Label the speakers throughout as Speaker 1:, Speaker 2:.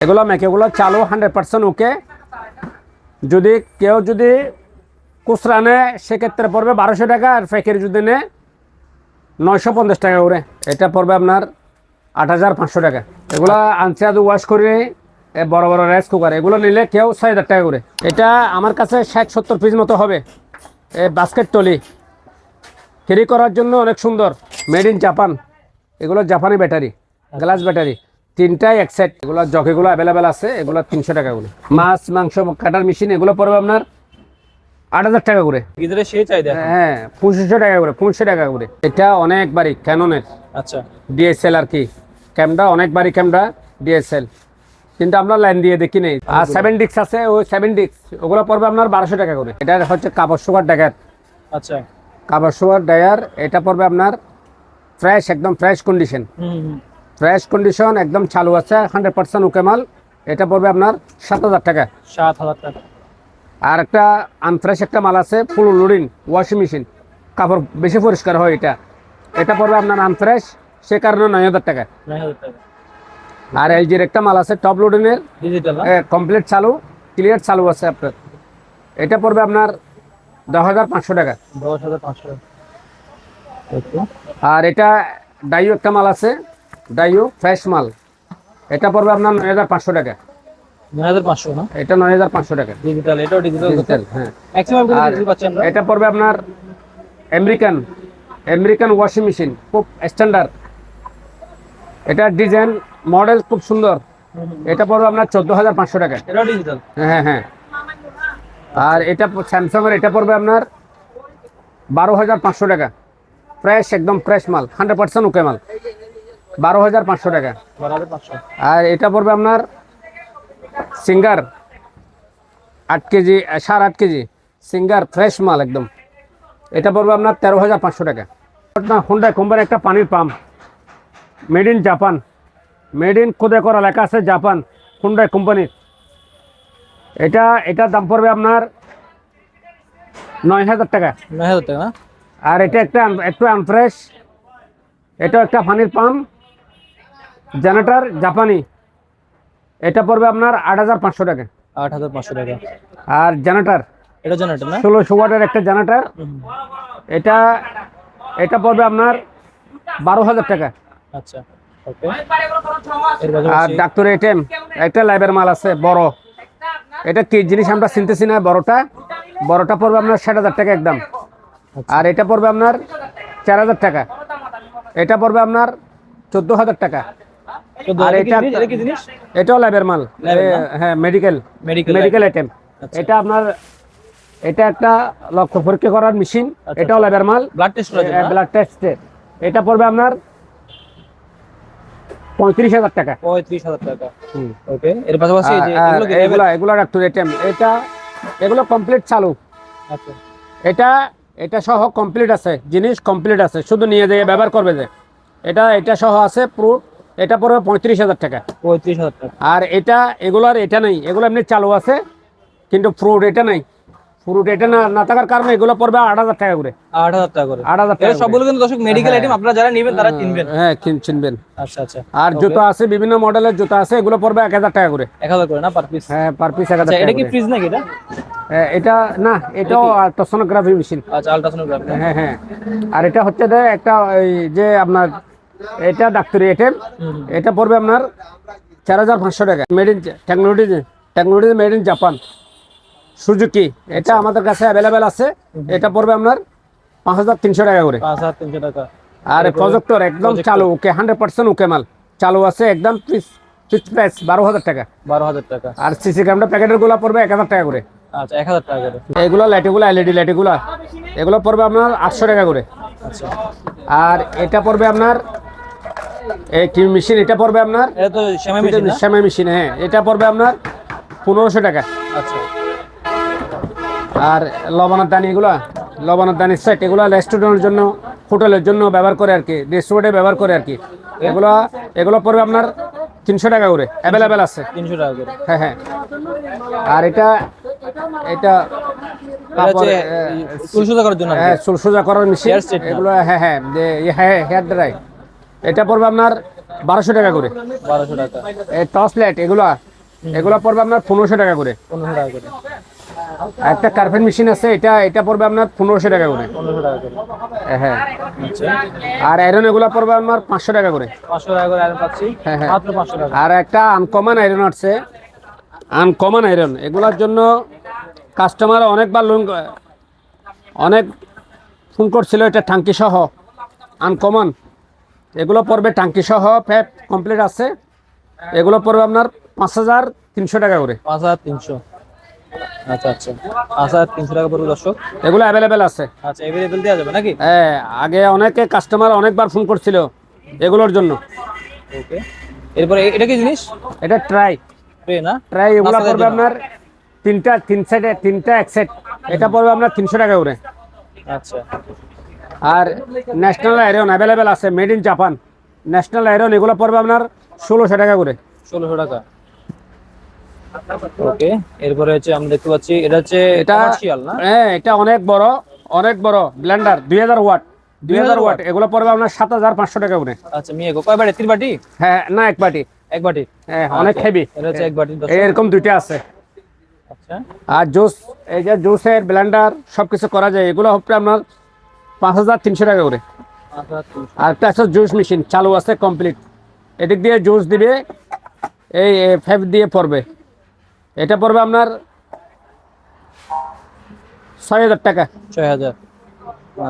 Speaker 1: এগুলো মেকেগুলো চালু hundred percent ওকে যদি কেউ যদি খুচরা নেয় সেক্ষেত্রে পড়বে বারোশো টাকা আর ফেকের যদি নেয় নয়শো পঞ্চাশ টাকা করে। এটা পড়বে আপনার আট হাজার পাঁচশো টাকা। এগুলো আনছে আদু ওয়াশ করে, এ বড় বড় রাইস কুকার এগুলো নিলে কেউ ছয় হাজার টাকা করে। এটা আমার কাছে ষাট সত্তর পিস মতো হবে। এ বাস্কেট টলি ক্যারি করার জন্য অনেক সুন্দর। মেড ইন জাপান এগুলো জাপানি ব্যাটারি গ্লাস ব্যাটারি তিনটাই এক সেট এগুলো জকেগুলো অ্যাভেলেবেল আছে এগুলো তিনশো টাকা করে। মাছ মাংস কাটার মেশিন এগুলো পড়বে আপনার আট হাজার টাকা করে।
Speaker 2: গিজারে সেই চাহিদা
Speaker 1: হ্যাঁ পঁচিশশো টাকা করে পঁচিশশো টাকা করে। এটা অনেক বাড়ি ক্যাননের
Speaker 2: আচ্ছা।
Speaker 1: ডিএসএল আর কি। ক্যামেরা অনেক বাড়ি ক্যামেরা ডিএসএল কিন্তু আমরা লাইন দিয়ে দেখি নেই। আর সেভেন ডিক্স আছে ওই সেভেন ডিক্স ওগুলো পড়বে আপনার বারোশো টাকা করে। এটা হচ্ছে কাপড় সুগার ড্যাগার
Speaker 2: আচ্ছা।
Speaker 1: কাপড় সুগার ড্রায়ার এটা পড়বে আপনার ফ্রেশ একদম ফ্রেশ কন্ডিশন ফ্রেশ কন্ডিশন একদম চালু আছে হান্ড্রেড পার্সেন্ট ওকে মাল। এটা পড়বে আপনার সাত হাজার টাকা।
Speaker 2: সাত হাজার টাকা।
Speaker 1: আর একটা আনফ্রেশ একটা মাল আছে ফুল লোডিং ওয়াশিং মেশিন কাপড় বেশি পরিষ্কার হয় এটা। এটা পড়বে আপনার আনফ্রেশ সে কারণে নয় হাজার টাকা। আর এলজির একটা মাল আছে টপ লোডিংয়ের কমপ্লিট চালু ক্লিয়ার চালু আছে আপনার। এটা পড়বে আপনার দশ হাজার পাঁচশো টাকা।
Speaker 2: দশ হাজার পাঁচশো টাকা।
Speaker 1: আর এটা ডাইও একটা মাল আছে ডাইও ফ্রেশ মাল। এটা পড়বে আপনার নয় হাজার পাঁচশো টাকা। এটা নয় হাজার পাঁচশো টাকা।
Speaker 2: ডিজিটাল এটাও ডিজিটাল
Speaker 1: ডিজিটাল হ্যাঁ। এটা পড়বে আপনার আমেরিকান আমেরিকান ওয়াশিং মেশিন খুব স্ট্যান্ডার্ড এটা ডিজাইন মডেল খুব সুন্দর। এটা পড়বে আপনার চোদ্দ হাজার পাঁচশো টাকা। হ্যাঁ হ্যাঁ। আর এটা স্যামসাংয়ের এটা পড়বে আপনার বারো হাজার পাঁচশো টাকা। ফ্রেশ একদম ফ্রেশ মাল হান্ড্রেড পার্সেন্ট ওকে মাল। বারো হাজার পাঁচশো টাকা। আর এটা পড়বে আপনার সিঙ্গার আট কেজি সাড়ে আট কেজি সিঙ্গার ফ্রেশ মাল একদম। এটা পড়বে আপনার তেরো হাজার পাঁচশো টাকা। না হুন্ডা কোম্পানি একটা পানির pump. Made in Japan made in খোদে করা লেখা আছে জাপান হুন্ডা কোম্পানির। এটা এটার দাম পড়বে আপনার নয় হাজার টাকা।
Speaker 2: নয় হাজার টাকা
Speaker 1: আর এটা একটা একটু আনফ্রেশ। এটা একটা পানির পাম্প। জেনারেটার জাপানি। এটা পড়বে আপনার আট হাজার পাঁচশো টাকা।
Speaker 2: আট হাজার পাঁচশো টাকা।
Speaker 1: আর জেনারেটার?
Speaker 2: এটা জেনারেটর না?
Speaker 1: ষোলোশো ওয়াটের একটা জেনারেটার। এটা এটা পড়বে আপনার বারো হাজার টাকা।
Speaker 2: আচ্ছা ওকে।
Speaker 1: আর ডাক্তার এটিএম একটা লাইভের মাল আছে বড়। এটা কি জিনিস আমরা চিনতেছি না বড়টা? বড়টা পড়বে আপনার ষাট হাজার টাকা একদম। আর এটা পড়বে আপনার চার হাজার টাকা। এটা পড়বে আপনার চোদ্দ হাজার টাকা। আর।
Speaker 2: এটা
Speaker 1: এটাও ল্যাবের মাল? হ্যাঁ মেডিকেল
Speaker 2: মেডিকেল
Speaker 1: আইটেম
Speaker 2: আচ্ছা।
Speaker 1: এটা আপনার এটা একটা রক্ত পরীক্ষা করার মেশিন
Speaker 2: আচ্ছা,
Speaker 1: এটাও ল্যাবের মাল।
Speaker 2: ব্লাড টেস্ট
Speaker 1: ব্লাড টেস্টের এটা পড়বে আপনার পঁয়ত্রিশ হাজার টাকা।
Speaker 2: পঁয়ত্রিশ হাজার টাকা। ওকে। এর পাশাপাশি এগুলো
Speaker 1: এগুলা এগুলা ডাক্তার আইটেম এটা এগুলো কমপ্লিট চালু।
Speaker 2: আচ্ছা।
Speaker 1: এটা এটা সহ কমপ্লিট আছে। জিনিস কমপ্লিট আছে। শুধু নিয়ে যেয়ে ব্যবহার করবে যে। এটা এটা সহ আছে পুরো এটা পড়বে পঁয়ত্রিশ হাজার টাকা।
Speaker 2: পঁয়ত্রিশ হাজার টাকা।
Speaker 1: আর এটা এগুলার এটা নেই। এগুলো এমনি চালু আছে কিন্তু ফ্রুট এটা নেই। ফ্রুট এটা না না থাকার কারণে এগুলো পড়বে আট হাজার টাকা করে।
Speaker 2: আট হাজার টাকা করে।
Speaker 1: আট হাজার টাকা
Speaker 2: সবগুলো কিন্তু দর্শক মেডিকেল আইটেম আপনারা যারা নেবেন তারা
Speaker 1: হ্যাঁ চিনবেন
Speaker 2: আচ্ছা আচ্ছা।
Speaker 1: আর জুতো আছে বিভিন্ন মডেলের জুতো আছে এগুলো পড়বে এক হাজার টাকা করে।
Speaker 2: এক হাজার করে না পার পিস
Speaker 1: হ্যাঁ পার পিস এক হাজার
Speaker 2: আচ্ছা এটা কি ফ্রিজ নাকি এটা?
Speaker 1: হ্যাঁ, এটা না এটাও আলট্রাসোনোগ্রাফি মেশিন
Speaker 2: আচ্ছা আলট্রাসোনোগ্রাফি
Speaker 1: হ্যাঁ হ্যাঁ। আর এটা হচ্ছে যে একটা ওই যে আপনার এটা ডাক্তারি আইটেম এটা পড়বে আপনার চার হাজার পাঁচশো টাকা। Made in technology technology made in Japan Suzuki এটা আমাদের কাছে অ্যাভেলেবেল আছে। এটা পড়বে আপনার পাঁচ হাজার তিনশো টাকা করে।
Speaker 2: পাঁচ হাজার তিনশো টাকা।
Speaker 1: আর প্রজেক্টর একদম চালু ওকে হান্ড্রেড পার্সেন্ট ওকে মাল। চালু আছে একদম ফিক্স প্রাইস বারো হাজার টাকা।
Speaker 2: বারো হাজার টাকা।
Speaker 1: আর সিসি ক্যামেরা প্যাকেটেরগুলো পড়বে এক হাজার টাকা করে।
Speaker 2: আচ্ছা এক হাজার টাকা করে।
Speaker 1: এগুলো লাইটগুলো এলইডি লাইটগুলো এগুলো পড়বে আপনার আটশো টাকা করে।
Speaker 2: আচ্ছা।
Speaker 1: আর এটা পড়বে আপনার মেশিন এটা পড়বে আপনার?
Speaker 2: সেমাই মেশিন
Speaker 1: হ্যাঁ। এটা পড়বে আপনার পনেরোশো টাকা।
Speaker 2: আচ্ছা।
Speaker 1: আর লবণের দানি এগুলো লবণের দানি সেট এগুলো রেস্টুরেন্টের জন্য হোটেলের জন্য ব্যবহার করে আর কি রেস্টুরেন্টে ব্যবহার করে আর কি। এগুলো এগুলো পড়বে আপনার তিনশো টাকা করে অ্যাভেলেবেল আছে।
Speaker 2: তিনশো টাকা করে।
Speaker 1: হ্যাঁ হ্যাঁ। আর এটা এটা
Speaker 2: চুল সোজা করার জন্য
Speaker 1: হ্যাঁ চুল সোজা করার মেশিন এগুলো হ্যাঁ হ্যাঁ হ্যাঁ হেয়ার ড্রাই এটা পড়বে আপনার বারোশো টাকা করে।
Speaker 2: বারোশো টাকা।
Speaker 1: এই টর্চ লাইট এগুলো এগুলো পড়বে আপনার পনেরোশো টাকা করে।
Speaker 2: পনেরোশো টাকা করে।
Speaker 1: আর একটা কার্পেট মেশিন আছে এটা এটা পড়বে আপনার পনেরোশো টাকা করে।
Speaker 2: পনেরোশো
Speaker 1: হ্যাঁ
Speaker 2: আচ্ছা।
Speaker 1: আর আয়রন এগুলো পড়বে আপনার পাঁচশো টাকা করে। হ্যাঁ, হ্যাঁ। আর একটা আনকমন আয়রন আছে। আনকমন আয়রন এগুলোর জন্য কাস্টমার অনেকবার লোন অনেক ফোন করছিল এটা টাঙ্কি সহ আনকমন এগুলো পড়বে টাঙ্কি সহ ফ্যাপ কমপ্লিট আছে। এগুলো পড়বে আপনার পাঁচ হাজার তিনশো টাকা করে।
Speaker 2: পাঁচ হাজার তিনশো। আচ্ছা আচ্ছা। পাঁচ হাজার তিনশো টাকা পড়বে দর্শক।
Speaker 1: এগুলো অ্যাভেলেবেল আছে।
Speaker 2: আচ্ছা এভেলেবেল দেওয়া যাবে নাকি?
Speaker 1: হ্যাঁ আগে অনেকে কাস্টমার অনেকবার ফোন করছিল এগুলোর জন্য।
Speaker 2: ওকে। এরপরে এটা কি জিনিস?
Speaker 1: এটা ট্রাই
Speaker 2: ট্রে না?
Speaker 1: ট্রাই এগুলো পড়বে আপনার তিনটা তিন সাইডে তিনটা এক সেট এটা পড়বে আপনার তিনশো টাকা করে।
Speaker 2: আচ্ছা।
Speaker 1: আর ন্যাশনাল আয়রন অ্যাভেলেবেল আছে made in Japan National iron এগুলো পড়বে আপনার ষোলোশো টাকা করে।
Speaker 2: ষোলোশো টাকা। ওকে এরপরে হচ্ছে আমরা দেখতে পাচ্ছি এটা হচ্ছে
Speaker 1: এটা
Speaker 2: না?
Speaker 1: হ্যাঁ এটা অনেক বড় অনেক বড় ব্লেন্ডার দুই হাজার ওয়াট দুই হাজার ওয়াট এগুলো পড়বে আপনার সাত হাজার পাঁচশো টাকা করে।
Speaker 2: আচ্ছা মিয়াগো কয় বাটি তিন বাটি
Speaker 1: হ্যাঁ না এক বাটি।
Speaker 2: এক বাটি?
Speaker 1: হ্যাঁ অনেক
Speaker 2: আচ্ছা,
Speaker 1: হেভি
Speaker 2: এটা হচ্ছে এক বাটি
Speaker 1: এরকম দুইটা আছে।
Speaker 2: আচ্ছা।
Speaker 1: আর জুস এই যে জুসের ব্লেন্ডার সব কিছু করা যায়। এগুলো হচ্ছে আপনার পাঁচ হাজার তিনশো টাকা করে। আর একটা জুস মেশিন চালু আছে কমপ্লিট। এদিক দিয়ে জুস দিবে এই ফেভ দিয়ে পড়বে। এটা পড়বে আপনার ছয় হাজার টাকা।
Speaker 2: ছয় হাজার।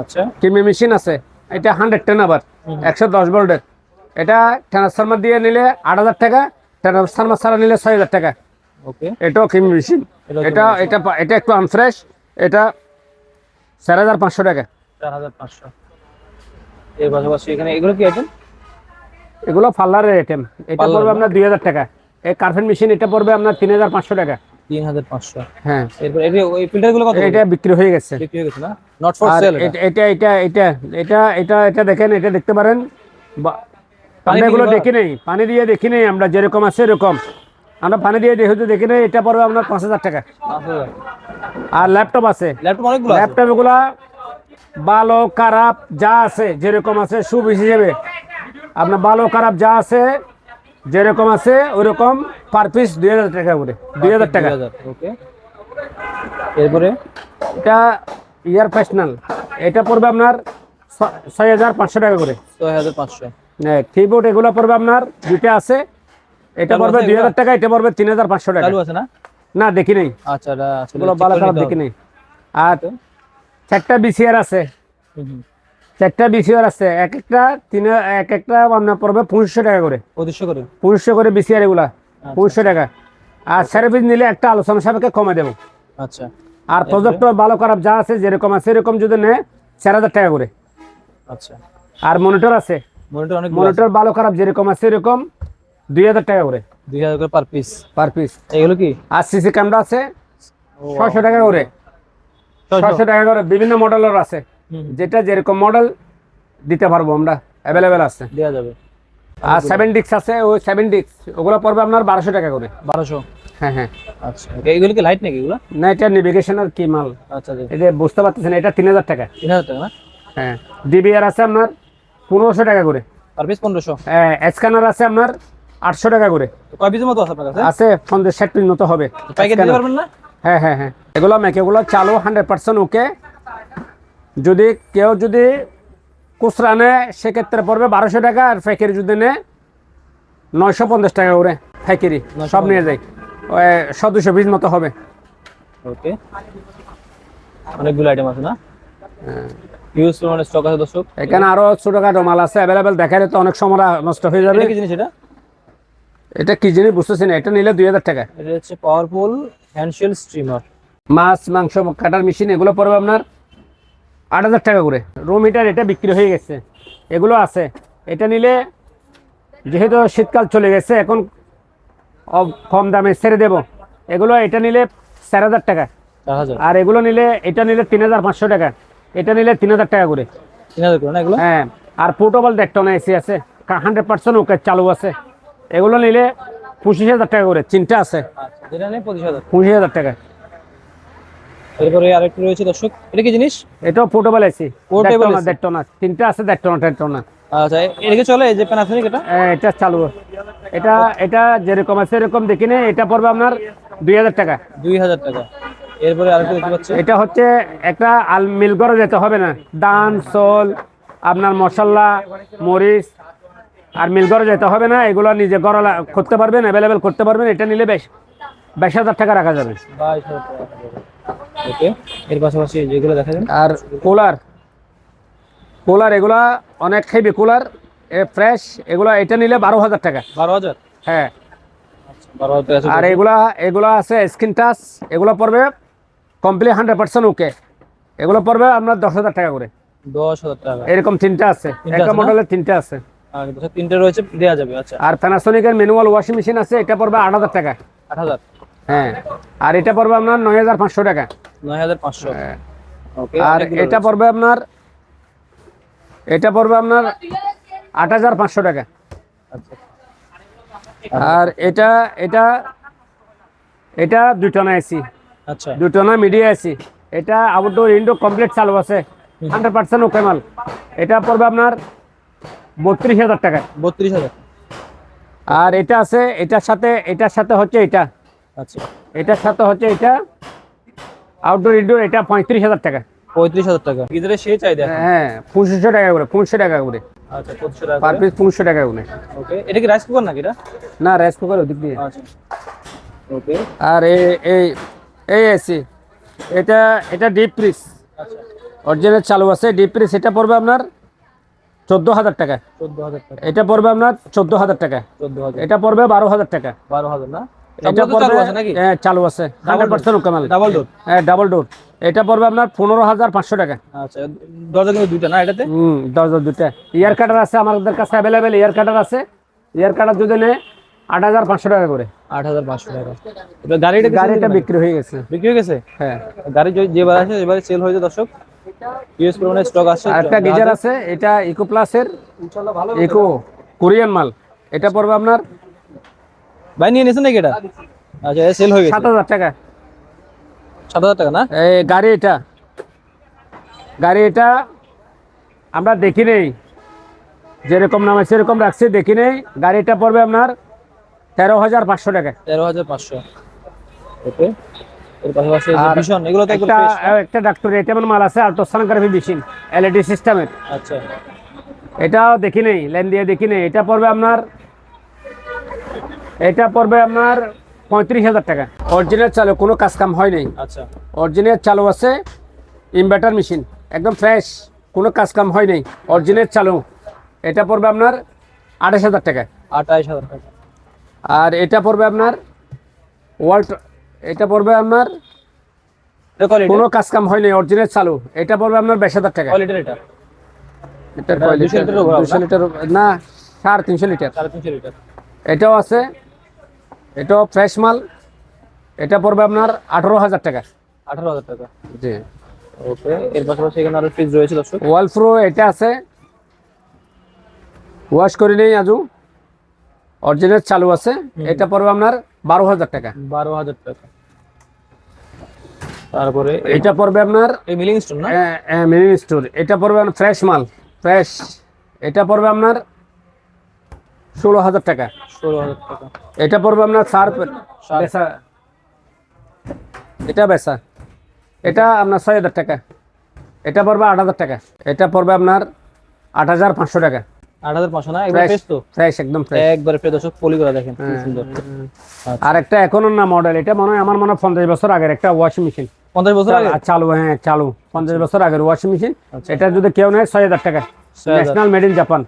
Speaker 2: আচ্ছা।
Speaker 1: কিমি মেশিন আছে এটা হান্ড্রেড টেন আবার একশো দশ ভোল্টের। এটা ট্রান্সফার্মার দিয়ে নিলে আট হাজার টাকা ট্রান্সফার্মার ছাড়া নিলে ছয় হাজার টাকা।
Speaker 2: ওকে।
Speaker 1: এটাও কিমি মেশিন। এটা এটা এটা একটু আনফ্রেশ এটা চার হাজার পাঁচশো টাকা।
Speaker 2: চার হাজার পাঁচশো। এর পাশাপাশি এখানে এগুলো কি আইটেম
Speaker 1: এগুলো পার্লারের আইটেম এটা পড়বে আপনার দুই হাজার টাকা। এই কার্পেট মেশিন এটা পড়বে আপনার তিন হাজার পাঁচশো টাকা।
Speaker 2: তিন হাজার পাঁচশো।
Speaker 1: হ্যাঁ।
Speaker 2: এরপর এই ওই ফিল্টার কত
Speaker 1: এটা বিক্রি হয়ে গেছে।
Speaker 2: বিক্রি হয়ে গেছে না? নট ফর
Speaker 1: আর
Speaker 2: সেল
Speaker 1: এটা এটা? এটা এটা এটা এটা এটা দেখেন এটা দেখতে পারেন। আমরা এগুলো দেখি নেই। পানি দিয়ে দেখি নেই আমরা যেরকম আছে এরকম। আমরা পানি দিয়ে যেহেতু দেখি নেই এটা পড়বে আপনার পাঁচ হাজার টাকা। আর ল্যাপটপ আছে।
Speaker 2: ল্যাপটপ অনেকগুলো
Speaker 1: ল্যাপটপ এগুলা ভালো খারাপ যা আছে যেরকম আছে সুব হিসেবে। আপনার ভালো খারাপ যা আছে যেরকম আছে ওরকম পার পিস দুই হাজার টাকা করে দুই হাজার টাকা।
Speaker 2: ওকে এরপরে?
Speaker 1: এটা ইয়ার ফ্যাশনাল এটা পড়বে আপনার ছয় হাজার পাঁচশো টাকা করে।
Speaker 2: ছয় হাজার পাঁচশো।
Speaker 1: কিবোর্ড এগুলো পড়বে আপনার দুইটা আছে। এটা পড়বে দুই হাজার টাকা এটা পড়বে তিন হাজার পাঁচশো টাকা।
Speaker 2: আছে না?
Speaker 1: না দেখি নেই।
Speaker 2: আচ্ছা
Speaker 1: ভালো খারাপ দেখি। নেই। আর চারটা বিসিআর আছে। চারটা বিসিআর আছে এক একটা তিন এক একটা আপনার পড়বে পঁচিশশো টাকা করে।
Speaker 2: পঁচিশশো করে?
Speaker 1: পঁচিশশো করে বিসিআর এগুলা পঁচিশশো টাকা। আর সার্ভিস নিলে একটা আলোচনা সাপেক্ষে কমে দেবো।
Speaker 2: আচ্ছা।
Speaker 1: আর প্রজেক্টর ভালো খারাপ যা আছে যেরকম আছে এরকম যদি নেয় চার হাজার টাকা করে।
Speaker 2: আচ্ছা।
Speaker 1: আর মনিটর আছে।
Speaker 2: মনিটর অনেক
Speaker 1: মনিটর ভালো খারাপ যেরকম আছে এরকম দুই হাজার টাকা করে।
Speaker 2: দুই হাজার করে পার পিস
Speaker 1: পার পিস
Speaker 2: এগুলো কি?
Speaker 1: আর সিসি ক্যামেরা আছে ছশো টাকা করে। ছশো টাকা করে বিভিন্ন মডেলের আছে। যেটা যেরকম মডেল দিতে পারব আমরা। অ্যাভেলেবেল আছে।
Speaker 2: দেওয়া যাবে।
Speaker 1: আর সেভেন ডিক্স আছে ওই সেভেন ডিক্স ওগুলো পড়বে আপনার বারোশো টাকা করে।
Speaker 2: বারোশো?
Speaker 1: হ্যাঁ হ্যাঁ।
Speaker 2: আচ্ছা okay, এগুলো কি লাইট নাকি এগুলো?
Speaker 1: না এটা নেভিগেশনের কি মাল?
Speaker 2: আচ্ছা
Speaker 1: এই যে বুঝতে পারতেছেন এটা তিন হাজার টাকা।
Speaker 2: তিন হাজার টাকা না?
Speaker 1: হ্যাঁ। ডিবিআর আছে আপনার পনেরোশো টাকা করে।
Speaker 2: পার পিস পনেরোশো?
Speaker 1: স্ক্যানার আছে আপনার আটশো টাকা করে।
Speaker 2: কয় পিসের মতো আছে আপনার কাছে?
Speaker 1: আছে পঞ্চাশ ষাট পিস মতো হবে।
Speaker 2: প্যাকেট দিতে পারবেন না?
Speaker 1: হ্যাঁ হ্যাঁ হ্যাঁ। এগুলো ম্যাক এগুলো চালু হান্ড্রেড পার্সেন্ট ওকে যদি কেউ যদি খুচরা নেয় সেক্ষেত্রে পড়বে বারোশো টাকা আর ফ্যাকেরি যদি নেয় নয়শো পঞ্চাশ টাকা করে ফ্যাকেরি সব নিয়ে যায় ওই সদস্য পিস মতো হবে।
Speaker 2: ওকে অনেকগুলো আইটেম আছে না?
Speaker 1: হ্যাঁ।
Speaker 2: ইউজ মানে স্টক আছে দর্শক।
Speaker 1: এখানে আরও ছোটখাটো মাল আছে অ্যাভেলেবেল দেখালে তো অনেক সময় নষ্ট হয়ে যাবে।
Speaker 2: এটা কি জিনিস এটা?
Speaker 1: এটা কি জিনিস বুঝতেছি না এটা নিলে দুই হাজার টাকা।
Speaker 2: এটা হচ্ছে পাওয়ারফুল হ্যান্ডশেল স্ট্রিমার
Speaker 1: মাছ মাংস কাটার মেশিন এগুলো পড়বে আপনার আট হাজার টাকা করে। রুম হিটার এটা বিক্রি হয়ে গেছে। এগুলো আছে। এটা নিলে যেহেতু শীতকাল চলে গেছে এখন কম দামে ছেড়ে দেব। এগুলো এটা নিলে চার হাজার টাকা। আর এগুলো নিলে এটা নিলে তিন হাজার পাঁচশো টাকা। এটা নিলে তিন হাজার টাকা করে।
Speaker 2: তিন হাজার করে না এগুলো?
Speaker 1: হ্যাঁ আর পোর্টেবল দেখটনা এসি আছে। হান্ড্রেড পার্সেন্ট ওকে চালু আছে। এগুলো নিলে পঁচিশ হাজার টাকা করে চিন্তা আছে।
Speaker 2: আচ্ছা যেটা নেই পঁচিশ হাজার।
Speaker 1: পঁচিশ হাজার টাকা।
Speaker 2: এরপরে আরেকটু রয়েছে দর্শক এটা কি জিনিস?
Speaker 1: এটাও পোর্টেবল এসি তিনটা আছে
Speaker 2: আচ্ছা এটা কি চলে এই যে প্যানাসোনিক এটা?
Speaker 1: এটা চালু। এটা এটা যেরকম আছে এরকম দেখি নেই এটা পড়বে আপনার দুই হাজার টাকা।
Speaker 2: দুই হাজার টাকা। এরপরে আরেকটা দেখতে পাচ্ছি।
Speaker 1: এটা হচ্ছে একটা আল মিল করে যেতে হবে না। দান সোল আপনার মশলা মরিচ আর মিল করে যেতে হবে না এগুলো নিজে গড়া করতে পারবেন অ্যাভেলেবেল করতে পারবেন এটা নিলে বেশ বাইশ হাজার টাকা রাখা যাবে।
Speaker 2: ওকে এর পাশাপাশি যেগুলো দেখা যায়
Speaker 1: আর কুলার কুলার এগুলা অনেক হেভি কুলার এ ফ্রেশ এগুলা এটা নিলে বারো হাজার টাকা।
Speaker 2: বারো হাজার?
Speaker 1: হ্যাঁ।
Speaker 2: আচ্ছা,
Speaker 1: আর এগুলা এগুলা আছে স্ক্রিন টাচ এগুলো পড়বে কমপ্লিট হান্ড্রেড পার্সেন্ট ওকে এগুলো পড়বে আপনার দশ হাজার টাকা করে।
Speaker 2: দশ হাজার টাকা।
Speaker 1: এরকম তিনটা আছে একটা মডেলের তিনটা আছে।
Speaker 2: তিনটে রয়েছে দেওয়া যাবে আচ্ছা।
Speaker 1: আর প্যানাসোনিকের ম্যানুয়াল ওয়াশিং মেশিন আছে এটা পড়বে আট হাজার টাকা।
Speaker 2: আট হাজার।
Speaker 1: হ্যাঁ আর এটা পড়বে আপনার নয় হাজার পাঁচশো টাকা।
Speaker 2: নয় হাজার পাঁচশো।
Speaker 1: হ্যাঁ। আর এটা পড়বে আপনার এটা পড়বে আপনার আট হাজার পাঁচশো টাকা।
Speaker 2: আচ্ছা।
Speaker 1: আর এটা এটা এটা দুটনা এসি।
Speaker 2: আচ্ছা।
Speaker 1: দুটনা মিডিয়া এসি। এটা আউটডোর ইনডোর কমপ্লিট চালু আছে। হান্ড্রেড পার্সেন্ট ওকে মাল। এটা পড়বে আপনার বত্রিশ হাজার টাকা
Speaker 2: বত্রিশ হাজার।
Speaker 1: আর এটা আছে এটার সাথে এটার সাথে হচ্ছে এটা।
Speaker 2: আচ্ছা।
Speaker 1: এটার সাথে হচ্ছে এটা আউটডোর ইনডোর এটা পঁয়ত্রিশ হাজার টাকা।
Speaker 2: পঁয়ত্রিশ হাজার টাকা। গিজারের সে চাহিদা
Speaker 1: হ্যাঁ পঁচিশশো টাকা করে পঁচিশশো টাকা করে।
Speaker 2: আচ্ছা পঁচিশশো টাকা
Speaker 1: পার পিস পঁচিশশো টাকা করে।
Speaker 2: ওকে এটা কি রাইস কুকার নাকি এটা?
Speaker 1: না রাইস কুকার ওদিক দিয়ে।
Speaker 2: আচ্ছা। ওকে।
Speaker 1: আর এই এই এসি এটা এটা ডিপ ফ্রিজ
Speaker 2: আচ্ছা।
Speaker 1: অরিজিনাল চালু আছে ডিপ ফ্রিজ এটা পড়বে আপনার চোদ্দ হাজার টাকা।
Speaker 2: চোদ্দ হাজার টাকা।
Speaker 1: এটা পড়বে আপনার চোদ্দ হাজার টাকা।
Speaker 2: চোদ্দ হাজার।
Speaker 1: এটা পড়বে বারো হাজার টাকা।
Speaker 2: বারো হাজার না?
Speaker 1: এটা পড়বে
Speaker 2: নাকি?
Speaker 1: হ্যাঁ চালু আছে। হান্ড্রেড পার্সেন্ট ওকামাল
Speaker 2: ডাবল ডোর
Speaker 1: হ্যাঁ ডাবল ডোর এটা পড়বে আপনার পনেরো হাজার পাঁচশো টাকা।
Speaker 2: আচ্ছা দরজা কিন্তু দুইটা না এটাতে?
Speaker 1: হুম দশ দশ ইয়ার কাটার আছে আমাদের কাছে অ্যাভেলেবেল ইয়ার কাটার আছে। ইয়ার কাটার যদি নেয় আট হাজার পাঁচশো টাকা করে।
Speaker 2: আট হাজার পাঁচশো টাকা। এবার গাড়িটা
Speaker 1: গাড়িটা বিক্রি হয়ে গেছে
Speaker 2: বিক্রি হয়ে গেছে।
Speaker 1: হ্যাঁ
Speaker 2: গাড়ি যে- যেবার আছে এবারে সেল হয়েছে দর্শক। ইউএস পরিমাণে স্টক
Speaker 1: আর একটা গিজার আছে এটা ইকো প্লাসের ইকো কোরিয়ান মাল। এটা পড়বে আপনার
Speaker 2: ভাই নিয়ে নাকি এটা? আচ্ছা সেল হয়ে গেছে।
Speaker 1: সাত হাজার টাকা।
Speaker 2: সাত হাজার টাকা না?
Speaker 1: এই গাড়ি এটা। গাড়ি এটা আমরা দেখি নেই। যেরকম নামে সেরকম রাখছি দেখি নেই। গাড়িটা পড়বে আপনার তেরো হাজার পাঁচশো টাকা।
Speaker 2: তেরো হাজার পাঁচশো। ওকে। এর পাশাপাশি এই যে
Speaker 1: আর
Speaker 2: ভীষণ এগুলো তো
Speaker 1: একটা। একটা ডাক্তার মাল আছে আল্ট্রাসোনোগ্রাফি মেশিন এলইডি সিস্টেমের।
Speaker 2: আচ্ছা।
Speaker 1: এটাও দেখি নেই লাইন দিয়ে দেখি নেই এটা পড়বে আপনার এটা পড়বে আপনার পঁয়ত্রিশ হাজার টাকা। অরিজিনাল চালু কোনো কাজ কাম হয় নাই।
Speaker 2: আচ্ছা।
Speaker 1: অরিজিনাল চালু আছে ইনভার্টার মেশিন একদম ফ্রেশ কোনো কাজ কাম হয় নাই। অরিজিনাল চালু এটা পড়বে আপনার আঠাশ হাজার টাকা।
Speaker 2: আঠাইশ হাজার টাকা।
Speaker 1: আর এটা পড়বে আপনার ওয়ার্ল্ড এটা পড়বে আপনার কোনো কাজ কাম হয় নাই অরিজিনাল চালু। এটা পড়বে আপনার বাইশ হাজার টাকা।
Speaker 2: কোয়ালিটির এটা?
Speaker 1: এটার
Speaker 2: এটা
Speaker 1: কয়
Speaker 2: 200
Speaker 1: লিটার
Speaker 2: লিটারের উপর
Speaker 1: দুশো লিটার না সাড়ে তিনশো লিটার।
Speaker 2: সাড়ে তিনশো লিটার।
Speaker 1: এটাও আছে। এটাও ফ্রেশ মাল। এটা পড়বে আপনার আঠারো হাজার টাকা।
Speaker 2: আঠারো হাজার টাকা।
Speaker 1: জি।
Speaker 2: ওকে এর পাশাপাশি এখানে আরও ফ্রিজ রয়েছে দর্শক।
Speaker 1: ওয়াল প্রো এটা আছে। ওয়াশ করে নেই আজু। অরিজিনাল চালু আছে। এটা পড়বে আপনার বারো হাজার টাকা।
Speaker 2: বারো হাজার টাকা। তারপরে
Speaker 1: এটা পড়বে আপনার?
Speaker 2: এই মিলিং স্টোন না?
Speaker 1: মিনি স্টোর এটা পড়বে আপনার ফ্রেশ মাল ফ্রেশ এটা পড়বে আপনার ষোলো হাজার টাকা।
Speaker 2: ষোলো হাজার টাকা।
Speaker 1: এটা পড়বে আপনার
Speaker 2: Sharp।
Speaker 1: বেসা এটা বেসা এটা আপনার ছয় হাজার টাকা। এটা পড়বে আট হাজার টাকা। এটা পড়বে আপনার আট হাজার পাঁচশো টাকা।
Speaker 2: আট হাজার পাঁচশো না? একবার
Speaker 1: ফ্রেশ
Speaker 2: তো?
Speaker 1: ফ্রেশ একদম ফ্রেশ
Speaker 2: একবারে ফ্রেশ দর্শক পলি করা দেখেন সুন্দর। আচ্ছা।
Speaker 1: আর একটা এখনও না মডেল এটা মনে হয় আমার মনে হয় পঞ্চাশ বছর আগের একটা ওয়াশিং মেশিন
Speaker 2: পঞ্চাশ বছর আগে?
Speaker 1: চালু হ্যাঁ চালু। পঞ্চাশ বছর আগের ওয়াশিং মেশিন এটা যদি কেউ নেয় ছয় হাজার টাকা। ন্যাশনাল মেড ইন জাপান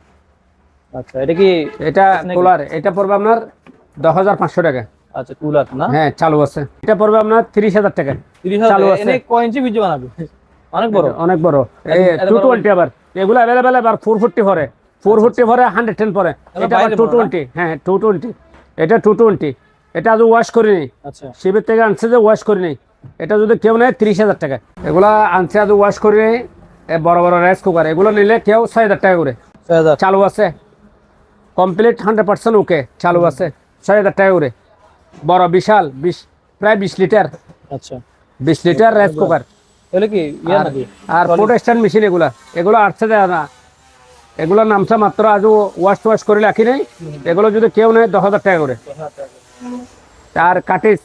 Speaker 2: আচ্ছা এটা কি
Speaker 1: এটা কুলার এটা পড়বে আপনার দশ হাজার পাঁচশো টাকা।
Speaker 2: আচ্ছা কুলার না?
Speaker 1: হ্যাঁ চালু আছে। এটা পড়বে আপনার তিরিশ হাজার টাকা। চালু আছে।
Speaker 2: কয় ইঞ্চি বীজ বানাবে? অনেক বড়।
Speaker 1: অনেক বড়।
Speaker 2: এত
Speaker 1: টু টোয়েন্টি আবার। এগুলো অ্যাভেলেবেল আবার ফোর ফোরটি পরে। ফোর ফোরটি পরে হান্ড্রেড টেন পরে। এটা আবার টু টোয়েন্টি হ্যাঁ টু টোয়েন্টি এটা টু টোয়েন্টি এটা আজ ওয়াশ করিনি।
Speaker 2: আচ্ছা।
Speaker 1: শিবের থেকে আনছে যে ওয়াশ করিনি। এটা যদি কেউ নেয় তিরিশ হাজার টাকা। এগুলা আনছে আজ ওয়াশ করিনি এ বড় বড় রাইস কুকার এগুলো নিলে কেউ ছয় হাজার টাকা করে। চালু আছে। কমপ্লিট হান্ড্রেড পার্সেন্ট ওকে চালু আছে। ছয় হাজার টাকা করে। বড় বিশাল বিশ প্রায় বিশ লিটার
Speaker 2: আচ্ছা।
Speaker 1: বিশ লিটার রাইস কুকার
Speaker 2: কি
Speaker 1: আর প্রোটেস্ট্যান্ট মেশিন এগুলা। এগুলো আসছে দেয় না। এগুলোর নামটা মাত্র আজও ওয়াশ ওয়াশ করে রাখি নেই। এগুলো যদি কেউ নেয় দশ হাজার টাকা করে। আর কাটিস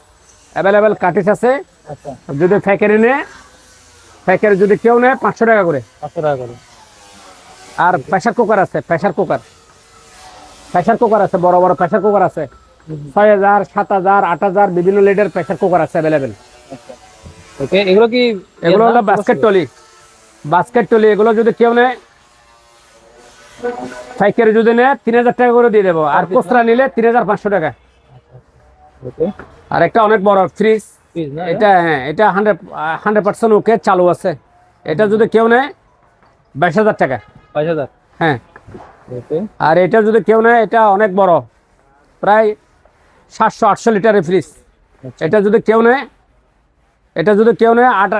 Speaker 1: অ্যাভেলেবেল কাটিস আছে। যদি ফ্যাকেরি নেয় ফ্যাকেরি যদি কেউ নেয় পাঁচশো টাকা করে।
Speaker 2: পাঁচশো টাকা করে।
Speaker 1: আর প্রেশার কুকার আছে প্রেশার কুকার। প্রেশার কুকার আছে বড় বড় প্রেশার কুকার আছে। ছয় হাজার সাত হাজার আট হাজার বিভিন্ন লিটার প্রেশার কুকার আছে অ্যাভেলেবেল
Speaker 2: ওকে এগুলো কি
Speaker 1: এগুলো হলো বাস্কেট টলি বাস্কেট টলি এগুলো যদি কেউ নেয় সাইকেল যদি নেয় তিন হাজার টাকা করে দিয়ে দেবো। আর খুচরা নিলে তিন হাজার পাঁচশো টাকা। আর একটা অনেক বড় ফ্রিজ
Speaker 2: পিস না
Speaker 1: এটা হ্যাঁ। এটা হান্ড্রেড হান্ড্রেড পার্সেন্ট ওকে চালু আছে। এটা যদি কেউ নেয় বাইশ হাজার টাকা।
Speaker 2: পাঁচ হাজার?
Speaker 1: হ্যাঁ। আর এটা যদি কেউ নেয় এটা অনেক বড়। প্রায় সাতশো আটশো লিটারের ফ্রিজ
Speaker 2: আচ্ছা।
Speaker 1: এটা যদি কেউ নেয় এটা যদি কেউ নেয় আট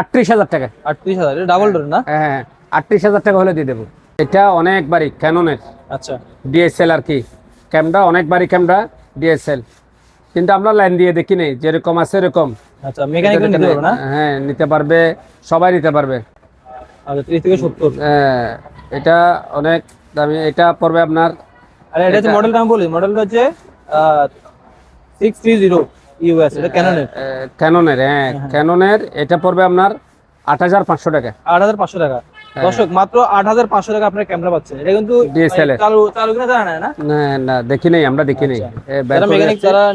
Speaker 1: আটত্রিশ হাজার টাকা।
Speaker 2: আটত্রিশ হাজার ডাবল ডোর না?
Speaker 1: হ্যাঁ আটত্রিশ হাজার টাকা হলে দিয়ে দেবো। এটা অনেক বাড়ি ক্যাননের
Speaker 2: আচ্ছা।
Speaker 1: ডিএসএল আর কি। ক্যামেরা অনেক বাড়ি ক্যামেরা ডিএসএল কিন্তু আমরা লাইন দিয়ে দেখি নেই যেরকম আছে এরকম।
Speaker 2: আচ্ছা মেকানিক নিতে পারবে না?
Speaker 1: হ্যাঁ নিতে পারবে সবাই নিতে পারবে।
Speaker 2: আচ্ছা থেকে
Speaker 1: হ্যাঁ, এটা অনেক দামি এটা পড়বে আপনার
Speaker 2: আর এটা হচ্ছে মডেলটা আমি বলি মডেলটা হচ্ছে সিক্স থ্রি জিরো ইউএস এটা ক্যাননের
Speaker 1: ক্যাননের হ্যাঁ ক্যাননের এটা পড়বে আপনার আট হাজার পাঁচশো টাকা।
Speaker 2: আট হাজার পাঁচশো টাকা।
Speaker 1: হ্যাঁ।
Speaker 2: দর্শক মাত্র আট হাজার পাঁচশো টাকা আপনার ক্যামেরা পাচ্ছেন এটা কিন্তু চালু চালু কিনা জানা না? না
Speaker 1: দেখি নেই আমরা দেখি নেই।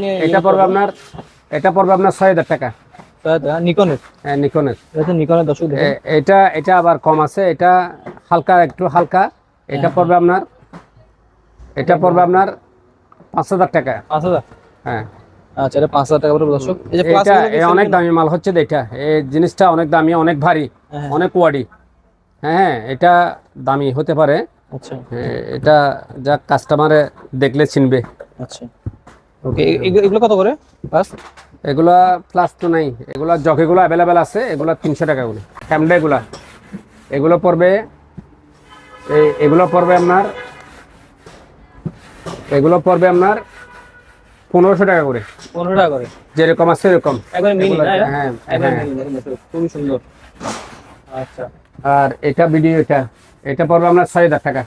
Speaker 2: নিয়ে
Speaker 1: এটা পড়বে আপনার এটা পড়বে আপনার ছয় হাজার টাকা।
Speaker 2: নিকনের?
Speaker 1: হ্যাঁ, নিকনের।
Speaker 2: এটা নিকনের দর্শক
Speaker 1: এটা এটা আবার কম আছে। এটা হালকা একটু হালকা। এটা পড়বে আপনার এটা পড়বে আপনার পাঁচ হাজার টাকা।
Speaker 2: পাঁচ হাজার?
Speaker 1: হ্যাঁ।
Speaker 2: আচ্ছা এটা পাঁচ হাজার টাকা পড়বে দর্শক।
Speaker 1: এটা অনেক দামি মাল হচ্ছে এটা। এই জিনিসটা অনেক দামি অনেক ভারী
Speaker 2: হ্যাঁ, হ্যাঁ।
Speaker 1: অনেক ওয়াডি হ্যাঁ এটা দামি হতে পারে।
Speaker 2: আচ্ছা।
Speaker 1: এ- এটা যা কাস্টমারে দেখলে চিনবে।
Speaker 2: আচ্ছা। ওকে এগুলো কত করে? বাস
Speaker 1: এগুলা প্লাস তো নাই। এগুলা জগেগুলো অ্যাভেলেবেল আছে এগুলা তিনশো টাকা করে। ক্যামডা এগুলা। এগুলো পড়বে এই- এগুলো পড়বে আপনার এগুলো পড়বে আপনার পনেরোশো টাকা করে।
Speaker 2: পনেরো টাকা করে?
Speaker 1: যেরকম আছে এরকম? হ্যাঁ, হ্যাঁ।
Speaker 2: খুবই সুন্দর। আচ্ছা।
Speaker 1: আর এটা ভিডিও এটা। এটা পড়বে আপনার ছয় হাজার টাকা।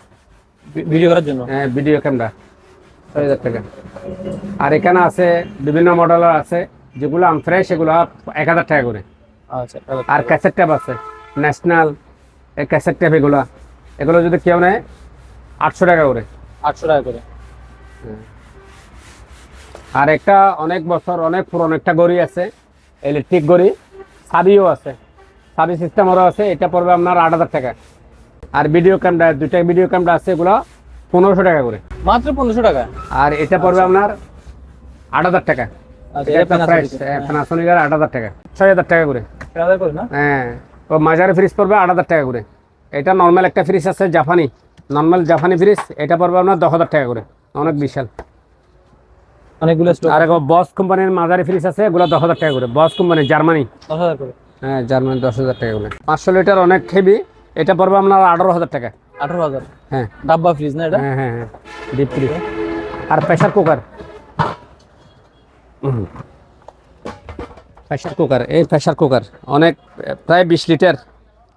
Speaker 2: ভিডিও করার জন্য?
Speaker 1: হ্যাঁ ভিডিও ক্যামেরা ছয় হাজার টাকা। আর এখানে আছে বিভিন্ন মডেলের আছে যেগুলো আনফ্রেশ সেগুলো এক হাজার টাকা করে।
Speaker 2: আচ্ছা
Speaker 1: আর ক্যাসেট ট্যাপ আছে ন্যাশনাল এই ক্যাসেট ট্যাপ এগুলো। এগুলো যদি কেউ নেয় আটশো টাকা করে।
Speaker 2: আটশো টাকা করে।
Speaker 1: আর একটা অনেক বছর অনেক পুরনো একটা গড়ি আছে ইলেকট্রিক গড়ি সাবিও আছে। সাবি সিস্টেমেরও আছে এটা পড়বে আপনার আট হাজার টাকা। আর ভিডিও ক্যামেরা দুইটা ভিডিও ক্যামেরা আছে এগুলো পনেরোশো টাকা করে।
Speaker 2: মাত্র পনেরোশো টাকা?
Speaker 1: আর এটা পড়বে আপনার আট হাজার টাকা।
Speaker 2: আচ্ছা
Speaker 1: প্যানাসোনিকের আট হাজার টাকা। ছয় হাজার টাকা করে।
Speaker 2: এর হাজার করে না?
Speaker 1: হ্যাঁ ও মাঝারি ফ্রিজ পড়বে আট হাজার টাকা করে। এটা নর্মাল একটা ফ্রিজ আছে জাপানি নর্মাল জাপানি ফ্রিজ এটা পড়বে আপনার দশ হাজার টাকা করে। অনেক বিশাল।
Speaker 2: অনেকগুলো
Speaker 1: আর বস কোম্পানির মাঝারি ফ্রিজ আছে এগুলো দশ হাজার টাকা করে। বস কোম্পানি জার্মানি
Speaker 2: দশ হাজার করে।
Speaker 1: হ্যাঁ জার্মানি দশ হাজার টাকা করে। পাঁচশো লিটার অনেক খেবি এটা পড়বে আপনার আঠারো হাজার টাকা।
Speaker 2: আঠারো হাজার?
Speaker 1: হ্যাঁ।
Speaker 2: ডাব্বা ফ্রিজ না এটা?
Speaker 1: হ্যাঁ হ্যাঁ হ্যাঁ। ডিপ ফ্রিজ আর প্রেশার কুকার প্রেশার কুকার এই প্রেশার কুকার অনেক প্রায় বিশ লিটার।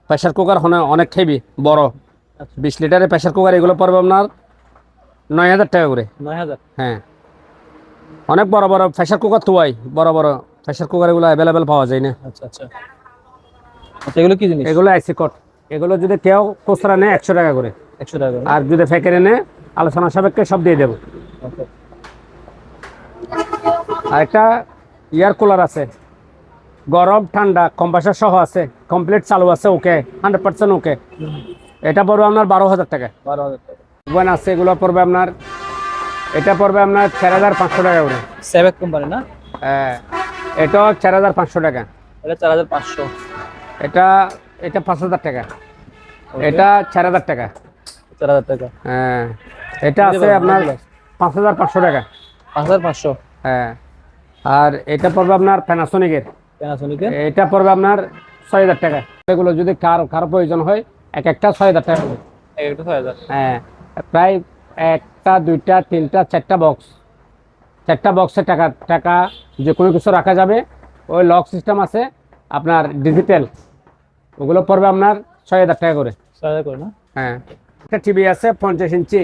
Speaker 1: প্রেশার কুকার হনে অনেক খেবি বড়।
Speaker 2: আচ্ছা।
Speaker 1: বিশ লিটারের প্রেশার কুকার এগুলো পড়বে আপনার নয় হাজার টাকা করে।
Speaker 2: নয় হাজার?
Speaker 1: হ্যাঁ। অনেক বড় বড় প্রেশার কুকার তোয়াই বড় বড় প্রেশার কুকার এগুলো অ্যাভেলেবেল পাওয়া যায় না।
Speaker 2: আচ্ছা আচ্ছা। আচ্ছা এগুলো কি জিনিস?
Speaker 1: এগুলো আইসি কট। এগুলো যদি কেউ খুচরা নেয় একশো টাকা করে।
Speaker 2: একশো টাকা
Speaker 1: আর যদি ফেকেরে নেয় আলোচনা সাপেক্ষে সব দিয়ে দেবো।
Speaker 2: ওকে
Speaker 1: আর একটা এয়ার কুলার আছে। গরম ঠান্ডা কম্পাসার সহ আছে। কমপ্লিট চালু আছে ওকে। হান্ড্রেড পার্সেন্ট ওকে। এটা পড়বে আপনার বারো হাজার টাকা।
Speaker 2: বারো হাজার টাকা।
Speaker 1: ওভেন আছে এগুলো পড়বে আপনার এটা পড়বে আপনার চার হাজার পাঁচশো টাকা করে।
Speaker 2: সেভেক কোম্পানি না?
Speaker 1: হ্যাঁ। এটাও চার হাজার পাঁচশো টাকা।
Speaker 2: এটা চার হাজার পাঁচশো।
Speaker 1: এটা এটা পাঁচ হাজার টাকা। এটা চার হাজার টাকা।
Speaker 2: চার হাজার টাকা।
Speaker 1: হ্যাঁ এটা আছে আপনার পাঁচ হাজার পাঁচশো টাকা।
Speaker 2: পাঁচ হাজার পাঁচশো।
Speaker 1: হ্যাঁ আর এটা পড়বে আপনার প্যানাসোনিকের
Speaker 2: প্যানাসোনিকের
Speaker 1: এটা পড়বে আপনার ছয় হাজার টাকা। এগুলো যদি কার কারও প্রয়োজন হয় এক একটা ছয় হাজার টাকা করে।
Speaker 2: একটা ছয় হাজার।
Speaker 1: হ্যাঁ প্রায় একটা দুইটা তিনটা চারটা বক্স চারটা বক্সে টাকা টাকা যে কোনো কিছু রাখা যাবে। ওই লক সিস্টেম আছে। আপনার ডিজিটাল ওগুলো পড়বে আপনার ছয় হাজার টাকা করে।
Speaker 2: ছয় হাজার করে না?
Speaker 1: হ্যাঁ। একটা টিভি আছে পঞ্চাশ ইঞ্চি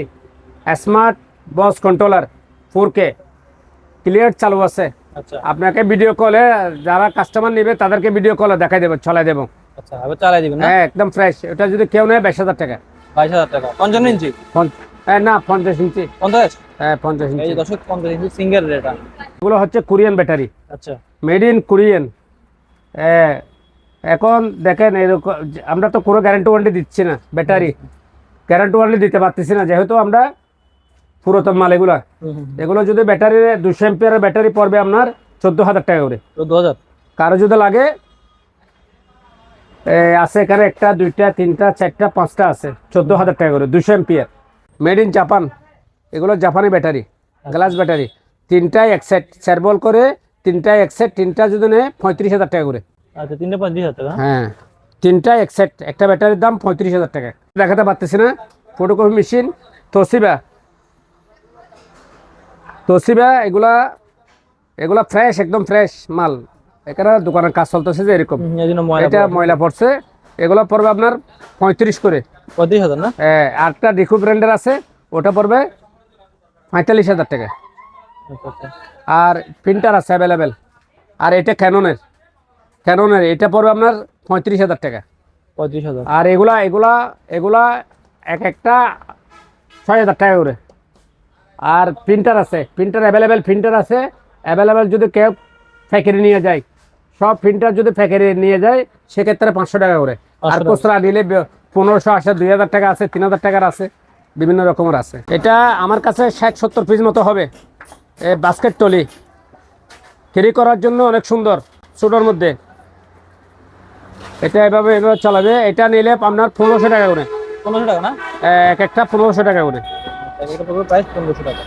Speaker 1: স্মার্ট বস কন্ট্রোলার ফোর কে ক্লিয়ার চালু আছে।
Speaker 2: আচ্ছা।
Speaker 1: আপনাকে ভিডিও কলে যারা কাস্টমার নেবে তাদেরকে ভিডিও কলে দেখাই দেবো চলাই দেবো।
Speaker 2: আচ্ছা
Speaker 1: হ্যাঁ একদম ফ্রেশ এটা যদি কেউ নেয় বাইশ হাজার টাকা।
Speaker 2: বাইশ হাজার টাকা। পঞ্চান্ন ইঞ্চি?
Speaker 1: হ্যাঁ, না পঞ্চাশ ইঞ্চি।
Speaker 2: পঞ্চাশ?
Speaker 1: হ্যাঁ পঞ্চাশ ইঞ্চি
Speaker 2: যে দর্শক পঞ্চাশ ইঞ্চি সিঙ্গেল রেটা।
Speaker 1: এগুলো হচ্ছে কোরিয়ান ব্যাটারি
Speaker 2: আচ্ছা।
Speaker 1: মেড ইন কোরিয়ান এখন দেখেন এরকম আমরা তো কোনো গ্যারান্টি ওয়ারেন্টি দিচ্ছি না ব্যাটারি গ্যারান্টি ওয়ারেন্টি দিতে পারতেছি না যেহেতু আমরা পুরাতন মাল এগুলো। এগুলো যদি ব্যাটারি দুশো এমপিয়ারের ব্যাটারি পড়বে আপনার চোদ্দ হাজার টাকা করে।
Speaker 2: চোদ্দ হাজার
Speaker 1: কারও যদি লাগে আছে এখানে একটা দুইটা তিনটা চারটা পাঁচটা আছে চোদ্দ হাজার টাকা করে দুশো এমপিয়ার মেড ইন জাপান এগুলো জাপানি ব্যাটারি গ্লাস ব্যাটারি তিনটাই এক সেট সেট স্যারবল করে তিনটায় এক সেট তিনটা যদি নেয় পঁয়ত্রিশ হাজার টাকা করে।
Speaker 2: আচ্ছা তিনটে পঁয়ত্রিশ হাজার টাকা।
Speaker 1: হ্যাঁ তিনটা এক সেট একটা ব্যাটারির দাম পঁয়ত্রিশ হাজার টাকা। দেখাতে পারতেছি না ফটোকপি মেশিন তসিবা তসিবা এগুলা এগুলা ফ্রেশ একদম ফ্রেশ মাল। এখানে দোকানের কাজ চলতেছে যে এরকম। এটা ময়লা পড়ছে। এগুলো পড়বে আপনার পঁয়ত্রিশ করে।
Speaker 2: পঁয়ত্রিশ হাজার না?
Speaker 1: হ্যাঁ, আরেকটা ডিকু ব্র্যান্ডের আছে ওটা পড়বে পঁয়তাল্লিশ হাজার টাকা। আর প্রিন্টার আছে অ্যাভেলেবেল আর এটা ক্যাননের ক্যাননের এটা পড়বে আপনার পঁয়ত্রিশ হাজার টাকা।
Speaker 2: পঁয়ত্রিশ হাজার।
Speaker 1: আর এগুলা এগুলা এগুলা এক একটা ছয় হাজার টাকা করে। আর প্রিন্টার আছে প্রিন্টার অ্যাভেলেবেল প্রিন্টার আছে। অ্যাভেলেবেল যদি কেউ ফ্যাক্টরি নিয়ে যায় সব প্রিন্টার যদি ফ্যাক্টরি নিয়ে যায় সেক্ষেত্রে পাঁচশো টাকা করে। আর
Speaker 2: 500
Speaker 1: খুচরা নিলে পনেরোশো আসে দুই হাজার টাকা আছে তিন হাজার টাকার আছে বিভিন্ন রকমের আছে। এটা আমার কাছে ষাট সত্তর পিস মতো হবে। বাস্কেট টলি ক্যারি করার জন্য অনেক সুন্দর ছোটোর মধ্যে। এটা এভাবে এভাবে চালাবে এটা নিলে আপনার পনেরোশো টাকা করে।
Speaker 2: পনেরোশো টাকা না?
Speaker 1: এক একটা পনেরোশো টাকা করে।
Speaker 2: প্রাইস পনেরোশো টাকা।